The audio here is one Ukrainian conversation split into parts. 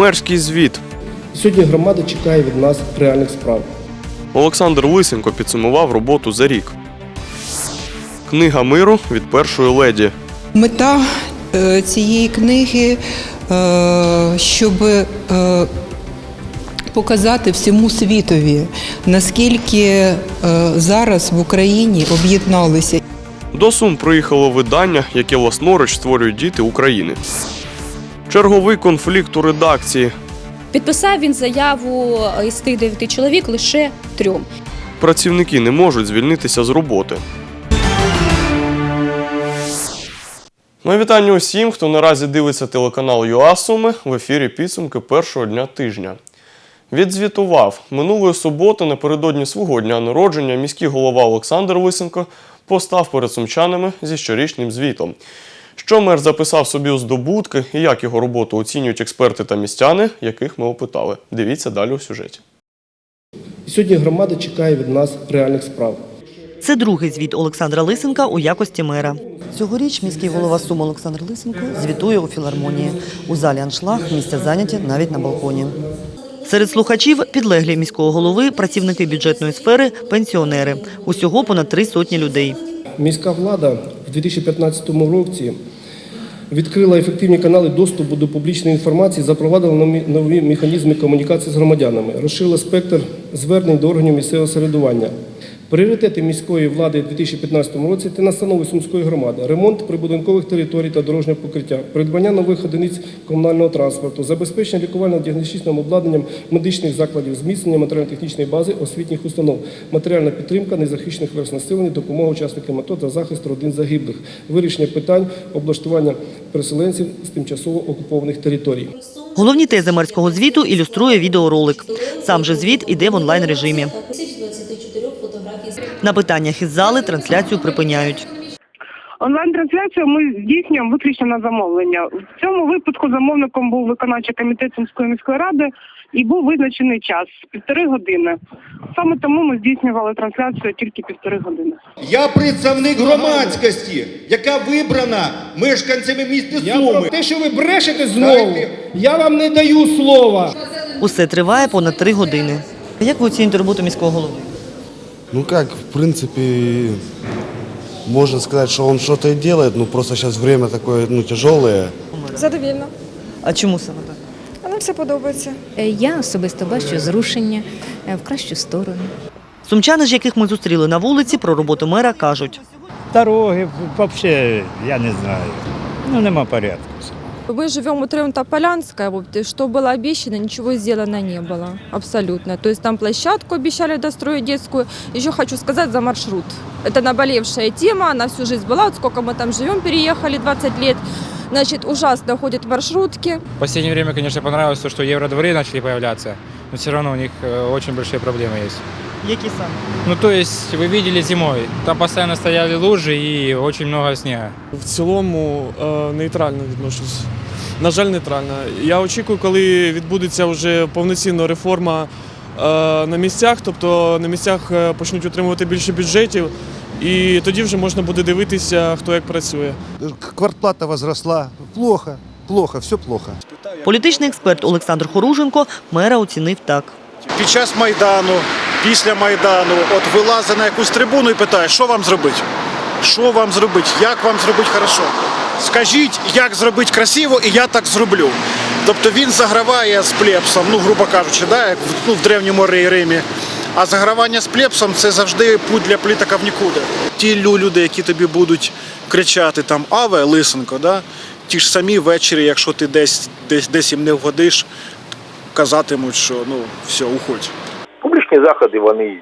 Мерський звіт. Сьогодні громада чекає від нас реальних справ. Олександр Лисенко підсумував роботу за рік. Книга миру від першої леді. Мета е, цієї книги, е, щоб е, показати всьому світові, наскільки зараз в Україні об'єдналися До Сум приїхало видання, яке власноруч створюють діти України. Черговий конфлікт у редакції. Підписав він заяву е, із тих дев'яти чоловік лише трьом. Працівники не можуть звільнитися з роботи. Мої вітання усім, хто наразі дивиться телеканал ЮА Суми в ефірі підсумки першого дня тижня. Відзвітував минулої суботи напередодні свого дня народження міський голова Олександр Лисенко постав перед сумчанами зі щорічним звітом. Що мер записав собі у здобутки і як його роботу оцінюють експерти та містяни, яких ми опитали. Дивіться далі у сюжеті. Сьогодні громада чекає від нас реальних справ. Це другий звіт Олександра Лисенка у якості мера. Цьогоріч міський голова Сум Олександр Лисенко звітує у філармонії. У залі аншлаг місця зайняті навіть на балконі. Серед слухачів підлеглі міського голови, працівники бюджетної сфери, пенсіонери. Усього понад три сотні людей. Міська влада в 2015 році відкрила ефективні канали доступу до публічної інформації, запровадила нові- механізми комунікації з громадянами, розширила спектр звернень до органів місцевого самоврядування. Пріоритети міської влади у 2015 році та настанови Сумської громади, ремонт прибудинкових територій та дорожнього покриття, придбання нових одиниць комунального транспорту, забезпечення лікувально-діагностичним обладнанням медичних закладів, зміцнення матеріально-технічної бази освітніх установ, матеріальна підтримка незахищених верст населення, допомога учасникам АТО та захист родин загиблих, вирішення питань облаштування переселенців з тимчасово окупованих територій. Головні тези мерського звіту ілюструє відеоролик. Сам же звіт іде в онлайн режимі. На питаннях із зали трансляцію припиняють. Онлайн-трансляцію ми здійснюємо виключно на замовлення. В цьому випадку замовником був виконавчий комітет Сумської міської ради і був визначений час півтори години. Саме тому ми здійснювали трансляцію тільки півтори години. Я представник громадськості, яка вибрана мешканцями міста Я про Суми. те, що ви брешете знову, я вам не даю слова. Усе триває понад три години. Як ви оцінюєте роботу міського голови? Ну как, в принципе, можно сказать, что он что-то и делает, но просто сейчас время такое, ну, тяжелое. Задовільно. А чому саме так? А нам все подобається. Е, Я особисто бачу зрушення е, в кращу сторону. Сумчани ж, яких ми зустріли на вулиці, про роботу мера кажуть. Дороги, взагалі, я не знаю. Ну, нема порядку. Мы живем у Трента Полянская, вот, что было обещано, ничего сделано не было. Абсолютно. То есть там площадку обещали достроить детскую. Еще хочу сказать за маршрут. Это наболевшая тема, она всю жизнь была. Вот сколько мы там живем, переехали 20 лет. Значит, ужасно ходят маршрутки. В последнее время, конечно, понравилось то, что евродворы начали появляться, но все равно у них э, очень большие проблемы есть. Які саме? Ну, то есть, вы видели зимой, там постоянно стояли лужи и очень много снега. В цілому е, нейтрально відношусь. На жаль, нейтрально. Я очікую, коли відбудеться вже повноцінна реформа е, на місцях, тобто на місцях е, почнуть отримувати більше бюджетів, і тоді вже можна буде дивитися, хто як працює. Квартплата возросла. Плохо, плохо, все плохо. Політичний експерт Олександр Хоруженко мера оцінив так. Під час Майдану, після Майдану, от вилазить на якусь трибуну і питає, що вам зробити? Що вам зробити? Як вам зробити хорошо? Скажіть, як зробити красиво, і я так зроблю. Тобто він заграває з плепсом, ну, грубо кажучи, да, як в, ну, в древньому Римі. А загравання з плепсом це завжди путь для політика в нікуди. Ті люди, які тобі будуть кричати там Аве, Лисенко, да? Ті ж самі ввечері, якщо ти десь, десь, десь їм не вгодиш, казатимуть, що ну все, уходь. Публічні заходи вони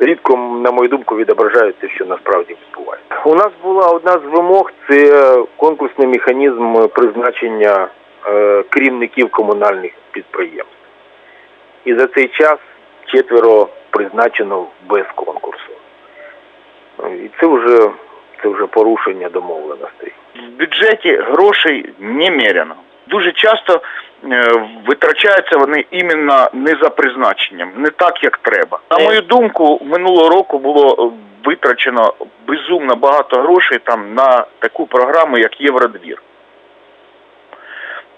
рідко, на мою думку, відображають те, що насправді відбувається. У нас була одна з вимог це конкурсний механізм призначення е, керівників комунальних підприємств. І за цей час четверо призначено без конкурсу. І це вже, це вже порушення домовленостей. в бюджеті грошей немерено. Дуже часто е, витрачаються вони іменно не за призначенням, не так як треба. На мою думку, минулого року було е, витрачено безумно багато грошей там на таку програму, як Євродвір.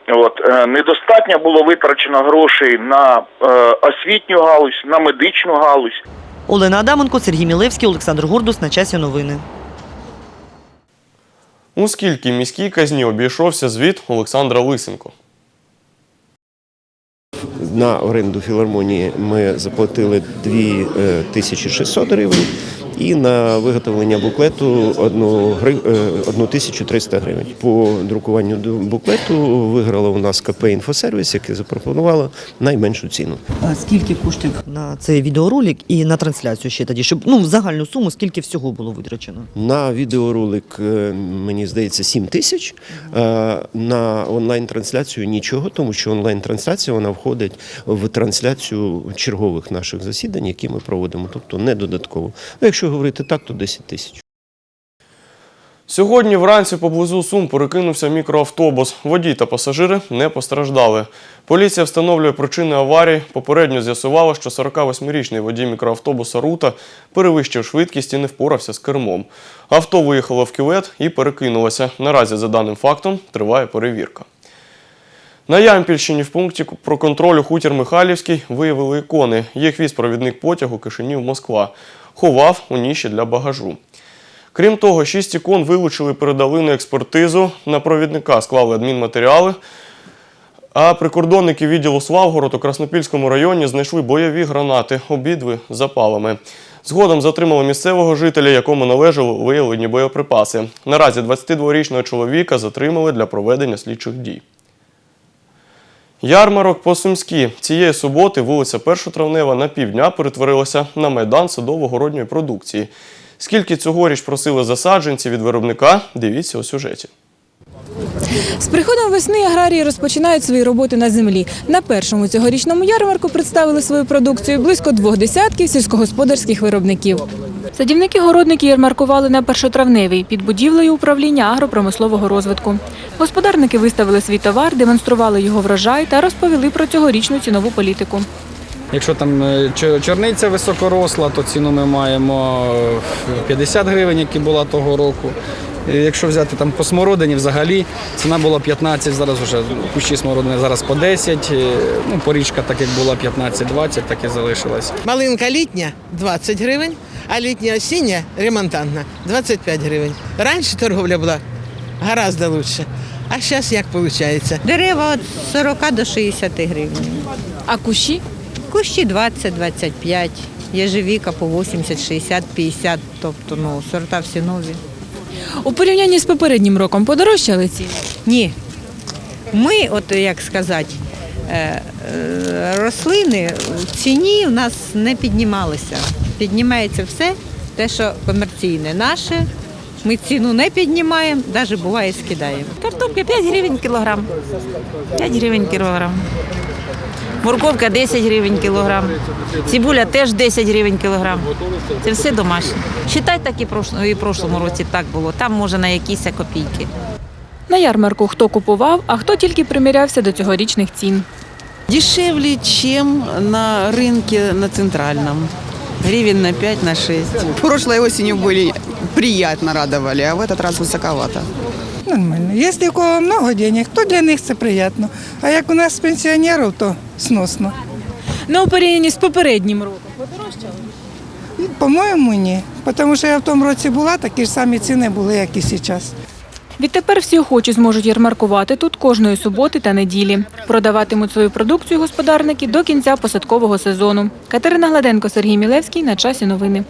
От е, недостатньо було витрачено грошей на е, освітню галузь, на медичну галузь. Олена Адаменко, Сергій Мілевський, Олександр Гордус. На часі новини. У скільки міській казні обійшовся звіт Олександра Лисенко? На оренду філармонії ми заплатили 2600 гривень і на виготовлення буклету 1300 гривень. По друкуванню буклету виграла у нас КП «Інфосервіс», яке запропонувало найменшу ціну. А скільки коштів на цей відеоролик і на трансляцію ще тоді, щоб ну в загальну суму скільки всього було витрачено? На відеоролик, е, мені здається, 7 тисяч. Е, На онлайн-трансляцію нічого, тому що онлайн-трансляція вона входить в трансляцію чергових наших засідань, які ми проводимо, тобто не додатково. Ну, якщо говорити так, то 10 тисяч. Сьогодні вранці поблизу Сум перекинувся мікроавтобус. Водій та пасажири не постраждали. Поліція встановлює причини аварії. Попередньо з'ясувала, що 48-річний водій мікроавтобуса Рута перевищив швидкість і не впорався з кермом. Авто виїхало в кювет і перекинулося. Наразі, за даним фактом, триває перевірка. На Ямпільщині в пункті про контролю хутір Михайлівський виявили ікони. Їх віз провідник потягу Кишинів-Москва. Ховав у ніші для багажу. Крім того, шість ікон вилучили, передали на експертизу. На провідника склали адмінматеріали. А прикордонники відділу Славгород у Краснопільському районі знайшли бойові гранати, обидві запалами. Згодом затримали місцевого жителя, якому належали виявлені боєприпаси. Наразі 22-річного чоловіка затримали для проведення слідчих дій. Ярмарок по Сумській. Цієї суботи вулиця Першотравнева на півдня перетворилася на майдан садово-городньої продукції. Скільки цьогоріч просили засадженці від виробника, дивіться у сюжеті. З приходом весни аграрії розпочинають свої роботи на землі. На першому цьогорічному ярмарку представили свою продукцію близько двох десятків сільськогосподарських виробників. Садівники-городники ярмаркували на першотравневій під будівлею управління агропромислового розвитку. Господарники виставили свій товар, демонстрували його врожай та розповіли про цьогорічну цінову політику. Якщо там е, чорниця високоросла, то ціну ми маємо е, 50 гривень, яка була того року. Якщо взяти там по смородині, взагалі ціна була 15, зараз вже кущі смородини зараз по 10, е, ну, порічка так як була 15-20, так і залишилась. Малинка літня 20 гривень, а літня осіння ремонтантна 25 гривень. Раніше торговля була гораздо лучше. А зараз як виходить? Дерева від 40 до 60 гривень. А кущі? Кущі 20-25. Єжевіка по 80, 60, 50, тобто ну, сорта всі нові. У порівнянні з попереднім роком подорожчали ціни? Ні. Ми, от як сказати, е, е, рослини в ціні у нас не піднімалися. Піднімається все, те, що комерційне наше. Ми ціну не піднімаємо, навіть буває скидаємо. Картопка 5 гривень кілограм. 5 гривень кілограм Морковка 10 гривень кілограм. Цибуля теж 10 гривень кілограм. Це все домашнє. Считай, так і в прошлому, і в прошлому році так було. Там може на якісь копійки. На ярмарку хто купував, а хто тільки примірявся до цьогорічних цін. Дешевле, чем на рынке на центральном. Гривен на 5, на 6. Прошлой осенью были приятно радовали, а в этот раз высоковато. Нормально. Если у кого много денег, то для них це приємно. А як у нас пенсіонерів, то сносно. Ну, у порівнянні з попереднім роком подорожчали? По-моєму, ні. Тому що я в тому році була, такі ж самі ціни були, як і зараз. Відтепер всі охочі зможуть ярмаркувати тут кожної суботи та неділі. Продаватимуть свою продукцію господарники до кінця посадкового сезону. Катерина Гладенко, Сергій Мілевський. На часі новини.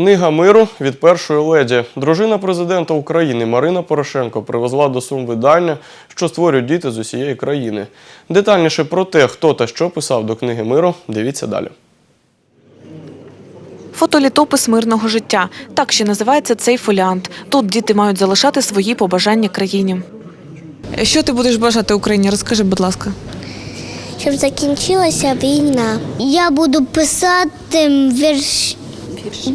Книга миру від першої леді. Дружина президента України Марина Порошенко привезла до Сум видання, що створюють діти з усієї країни. Детальніше про те, хто та що писав до книги миру, дивіться далі. Фотолітопис мирного життя. Так ще називається цей фоліант. Тут діти мають залишати свої побажання країні. Що ти будеш бажати Україні? Розкажи, будь ласка. щоб закінчилася війна. Я буду писати вірш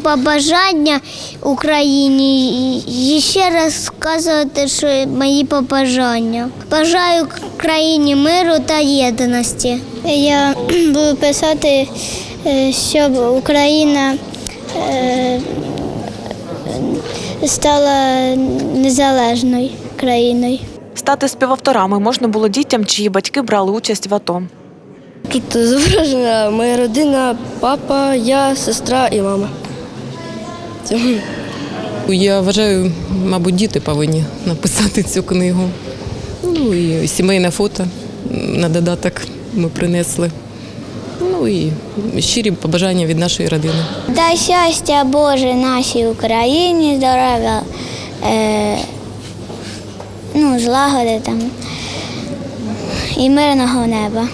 побажання Україні і ще раз сказати, що мої побажання. Бажаю країні миру та єдності. Я буду писати, е, щоб Україна е, стала незалежною країною. Стати співавторами можна було дітям, чиї батьки брали участь в АТО. Тут зображена моя родина, папа, я, сестра і мама. Я вважаю, мабуть, діти повинні написати цю книгу. Ну і сімейне фото на додаток ми принесли. Ну і щирі побажання від нашої родини. Дай щастя Боже нашій Україні, здоров'я, е, ну, злагоди там і мирного неба.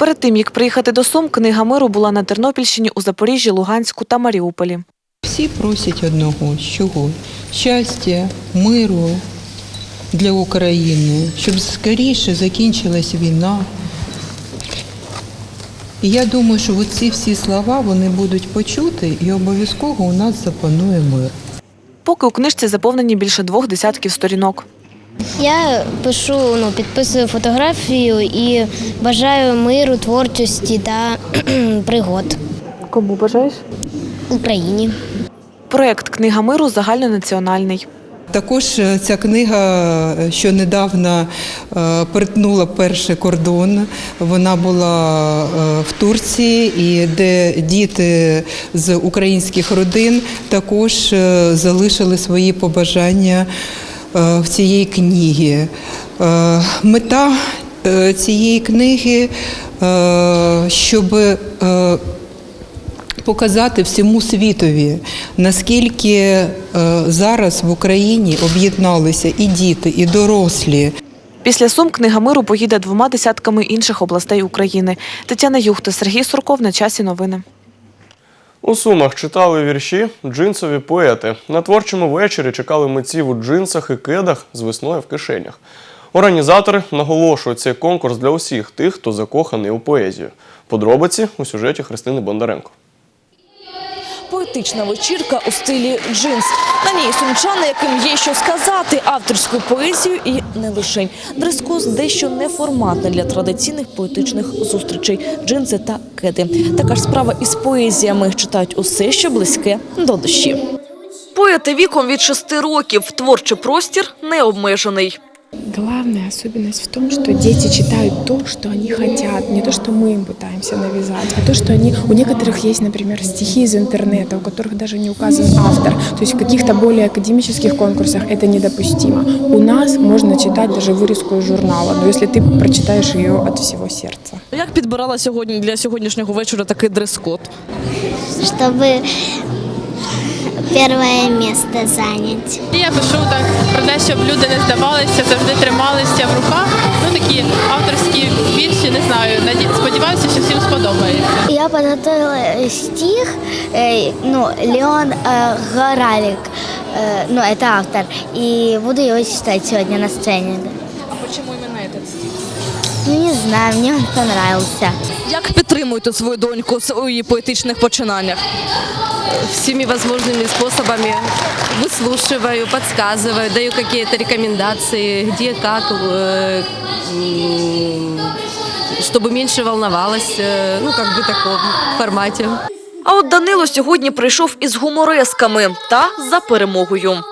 Перед тим як приїхати до Сум, книга миру була на Тернопільщині, у Запоріжжі, Луганську та Маріуполі. Всі просять одного чого? Щастя, миру для України, щоб скоріше закінчилась війна. І я думаю, що ці всі слова вони будуть почути і обов'язково у нас запанує мир. Поки у книжці заповнені більше двох десятків сторінок. Я пишу, ну, підписую фотографію і бажаю миру, творчості та пригод. Кому бажаєш? Україні. Проект Книга миру загальнонаціональний. Також е, ця книга, е, що недавно е, перетнула перший кордон, вона була в Турції, і де діти з українських родин також залишили свої побажання в цієї книги. Е, Мета е, цієї книги, е, щоб е, показати всьому світові, наскільки е, зараз в Україні об'єдналися і діти, і дорослі. Після Сум книга миру поїде двома десятками інших областей України. Тетяна Юхта, Сергій Сурков на часі новини. У Сумах читали вірші джинсові поети. На творчому вечорі чекали митців у джинсах і кедах з весною в кишенях. Організатори наголошують, цей конкурс для усіх тих, хто закоханий у поезію. Подробиці у сюжеті Христини Бондаренко. Поетична вечірка у стилі джинс. На ній сумчани, яким є що сказати, авторську поезію і не лишень. Дрес-код дещо неформатний для традиційних поетичних зустрічей. Джинси та кеди. Така ж справа із поезіями. Читають усе, що близьке до душі. Поети віком від шести років. Творчий простір не обмежений. Главная особенность в том, что дети читают то, что они хотят, не то, что мы им пытаемся навязать, а то, что они... У некоторых есть, например, стихи из интернета, у которых даже не указан автор. То есть в каких-то более академических конкурсах это недопустимо. У нас можно читать даже вырезку из журнала, но если ты прочитаешь ее от всего сердца. Як підбирала сьогодні для сьогоднішнього вечора такий дрес-код? Чтобы первое место занять. Я пишу так про те, щоб люди не здавалися, завжди трималися в руках. Ну такі авторські вірші, не знаю. наді- Сподіваюся, що всім сподобається. Я подготовила стих, э, ну, Леон э, Горалик, э, ну, это автор, и буду его читать сегодня на сцене. да. А почему именно этот стих? Ну, не знаю, мне он понравился. Як підтримуєте свою доньку у її поетичних починаннях? всеми возможными способами выслушиваю, подсказываю, даю какие-то рекомендации, где, как, э, м, чтобы меньше волновалась, э, ну, как бы в таком формате. А от Данило сьогодні прийшов із гуморесками та за перемогою.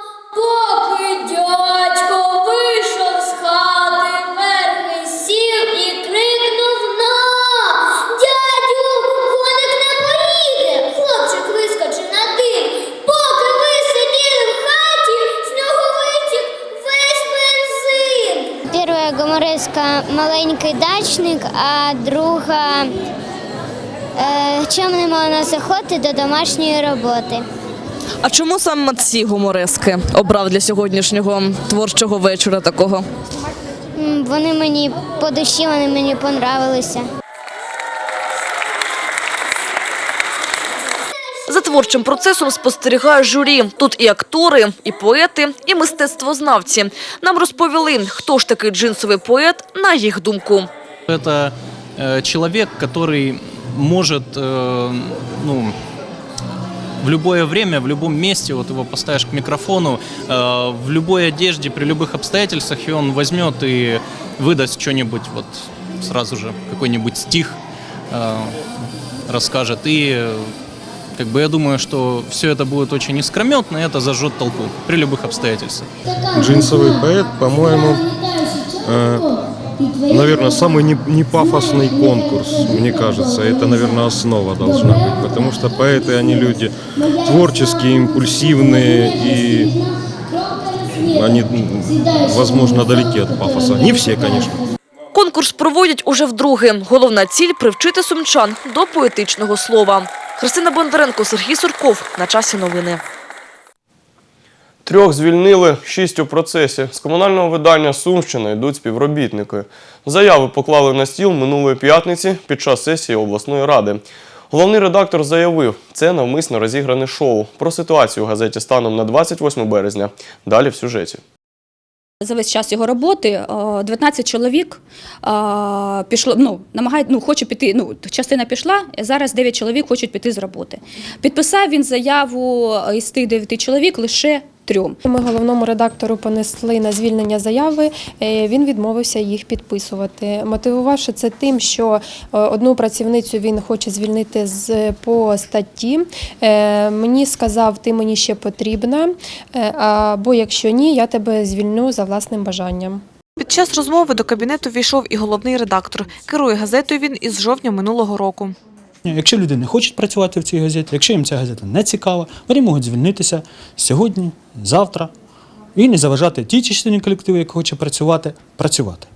Гумореска «Маленький дачник», а друга е, «Чим не можна заходити до домашньої роботи». А чому саме ці гуморески обрав для сьогоднішнього творчого вечора такого? Вони мені по душі, вони мені понравилися. творчим процесом спостерігає журі. Тут і актори, і поети, і мистецтвознавці. Нам розповіли, хто ж такий джинсовий поет, на їх думку. Это э, человек, который может, э, ну, в любое время, в любом месте, вот его поставишь к микрофону, э, в любой одежде, при любых обстоятельствах, и он возьмет и выдаст что-нибудь, вот сразу же какой-нибудь стих э, расскажет. И Как бы я думаю, что все это будет очень искрометно, и это зажжет толпу при любых обстоятельствах. Джинсовый поэт, по-моему, наверное, самый не, не пафосный конкурс, мне кажется. Это, наверное, основа должна быть, потому что поэты, они люди творческие, импульсивные и они, возможно, далеки от пафоса. Не все, конечно. Конкурс проводять уже вдруге. Головна ціль – привчити сумчан до поетичного слова. Христина Бондаренко, Сергій Сурков. На часі новини. Трьох звільнили, шість у процесі. З комунального видання Сумщина йдуть співробітники. Заяви поклали на стіл минулої п'ятниці під час сесії обласної ради. Головний редактор заявив, це навмисно розігране шоу. Про ситуацію у газеті станом на 28 березня. Далі в сюжеті. За весь час його роботи е, 19 чоловік е, пішло, ну, намагає, ну, хоче піти, ну, частина пішла, зараз 9 чоловік хочуть піти з роботи. Підписав він заяву е, із тих 9 чоловік лише трьом. Ми головному редактору понесли на звільнення заяви. е, Він відмовився їх підписувати, мотивувавши це тим, що е, одну працівницю він хоче звільнити з по статті. Е, Мені сказав, ти мені ще потрібна, або якщо ні, я тебе звільню за власним бажанням. Під час розмови до кабінету війшов і головний редактор. Керує газетою він із жовтня минулого року. Якщо люди не хочуть працювати в цій газеті, якщо їм ця газета не цікава, вони можуть звільнитися сьогодні, завтра і не заважати тій частині колективу, яка хоче працювати, працювати.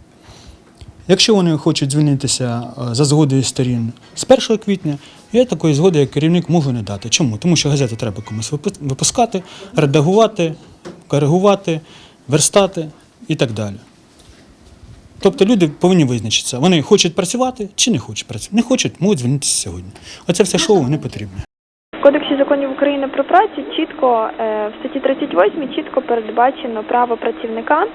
Якщо вони хочуть звільнитися е, за згодою сторін з 1 квітня, я такої згоди як керівник можу не дати. Чому? Тому що газету треба комусь випускати, редагувати, коригувати, верстати і так далі. Тобто люди повинні визначитися, вони хочуть працювати чи не хочуть працювати. Не хочуть, можуть звільнитися сьогодні. Оце все шоу не потрібне. В Кодексі законів України про працю чітко е, в статті 38 чітко передбачено право працівника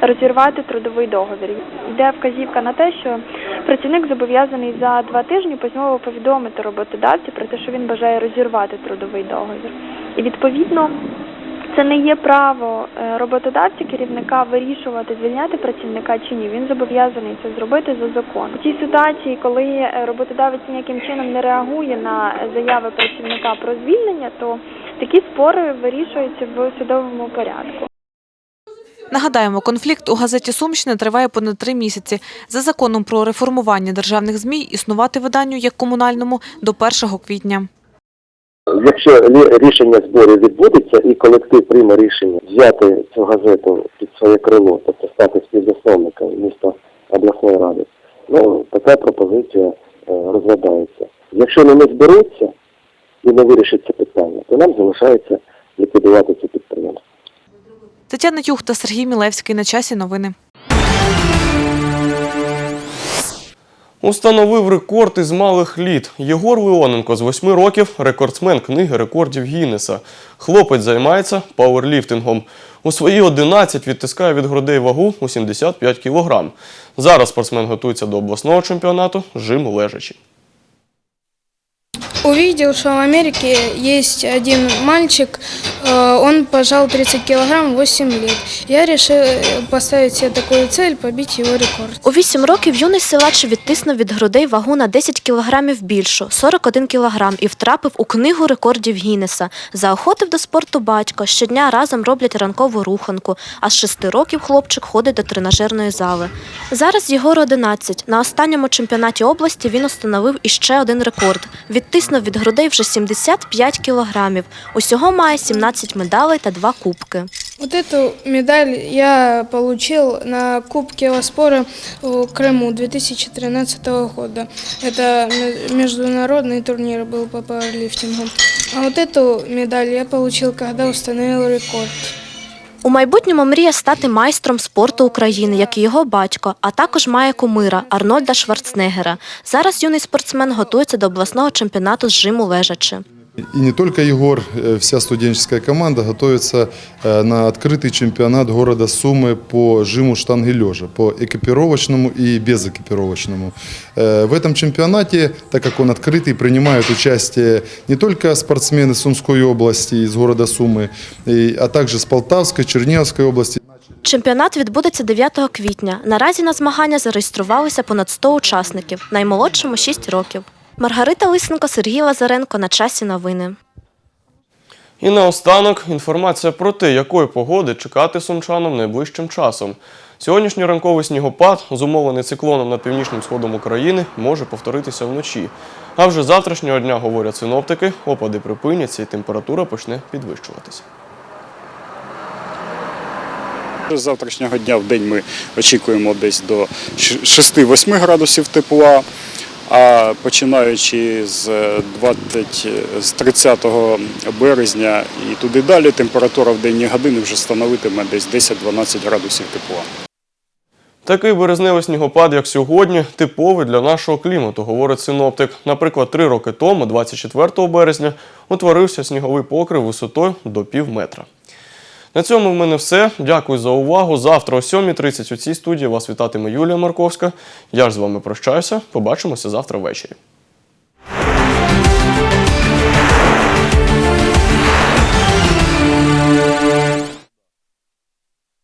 розірвати трудовий договір. Йде вказівка на те, що працівник зобов'язаний за два тижні письмово повідомити роботодавцю про те, що він бажає розірвати трудовий договір. І відповідно це не є право е, роботодавця, керівника вирішувати, звільняти працівника чи ні. Він зобов'язаний це зробити за законом. У цій ситуації, коли е, роботодавець ніяким чином не реагує на заяви працівника про звільнення, то такі спори вирішуються в судовому порядку. Нагадаємо, конфлікт у газеті Сумщина триває понад три місяці. За законом про реформування державних ЗМІ існувати виданню як комунальному до 1 квітня. Якщо рішення зборів відбудеться і колектив прийме рішення взяти цю газету під своє крило, тобто стати співзасновником міста обласної ради, ну така пропозиція е, розглядається. Якщо вони не зберуться і не вирішать це питання, то нам залишається ліквідувати це підприємство. Тетяна Юхта, Сергій Мілевський. На часі новини. Установив рекорд із малих літ. Єгор Леоненко з 8 років рекордсмен книги рекордів Гіннеса. Хлопець займається пауерліфтингом. У свої 11 відтискає від грудей вагу у 75 кг. Зараз спортсмен готується до обласного чемпіонату жим лежачи. Увидел, что в Америке есть один мальчик, э, он пожал 30 килограмм 8 лет. Я решил э, поставить себе такую цель, побить его рекорд. У 8 років юний силач відтиснув від грудей вагу на 10 кілограмів більшу – 41 кілограм і втрапив у книгу рекордів Гіннеса. Заохотив до спорту батько. Щодня разом роблять ранкову руханку, а з 6 років хлопчик ходить до тренажерної зали. Зараз Єгору 11. На останньому чемпіонаті області він установив іще один рекорд. Відтиснув від грудей вже 75 кілограмів. Усього має 17 медалей та 2 кубки. Вот эту медаль я получил на Кубке Ласпора в Крыму 2013 года. Это ме- международный турнир был по пауэрлифтингу. А вот эту медаль я получил, когда установил рекорд. У майбутньому мріє стати майстром спорту України, як і його батько, а також має кумира Арнольда Шварценеггера. Зараз юний спортсмен готується до обласного чемпіонату з жиму лежачи. И не только Егор, э, вся студенческая команда готовится э, на открытый чемпионат города Сумы по жиму штанги лежа, по экипировочному и безэкипировочному. Э, В этом чемпионате, так как он открытый, принимают участие не только спортсмены Сумской области, из города Сумы, и- а также с Полтавской, Черниговской области. Чемпіонат відбудеться 9 квітня. Наразі на змагання зареєструвалися понад 100 учасників, наймолодшому 6 років. Маргарита Лисенко, Сергій Лазаренко. На часі новини. І наостанок інформація про те, якої погоди чекати сумчанам найближчим часом. Сьогоднішній ранковий снігопад, зумовлений циклоном над північним сходом України, може повторитися вночі. А вже з завтрашнього дня, говорять синоптики, опади припиняться і температура почне підвищуватися. З завтрашнього дня в день ми очікуємо десь до 6-8 градусів тепла, а починаючи з 20, з 30 березня і туди далі температура в денні години вже становитиме десь 10-12 градусів тепла. Такий березневий снігопад, як сьогодні, типовий для нашого клімату, говорить синоптик. Наприклад, три роки тому, 24 березня, утворився сніговий покрив висотою до пів метра. На цьому в мене все. Дякую за увагу. Завтра о 7.30 у цій студії вас вітатиме Юлія Марковська. Я ж з вами прощаюся. Побачимося завтра ввечері.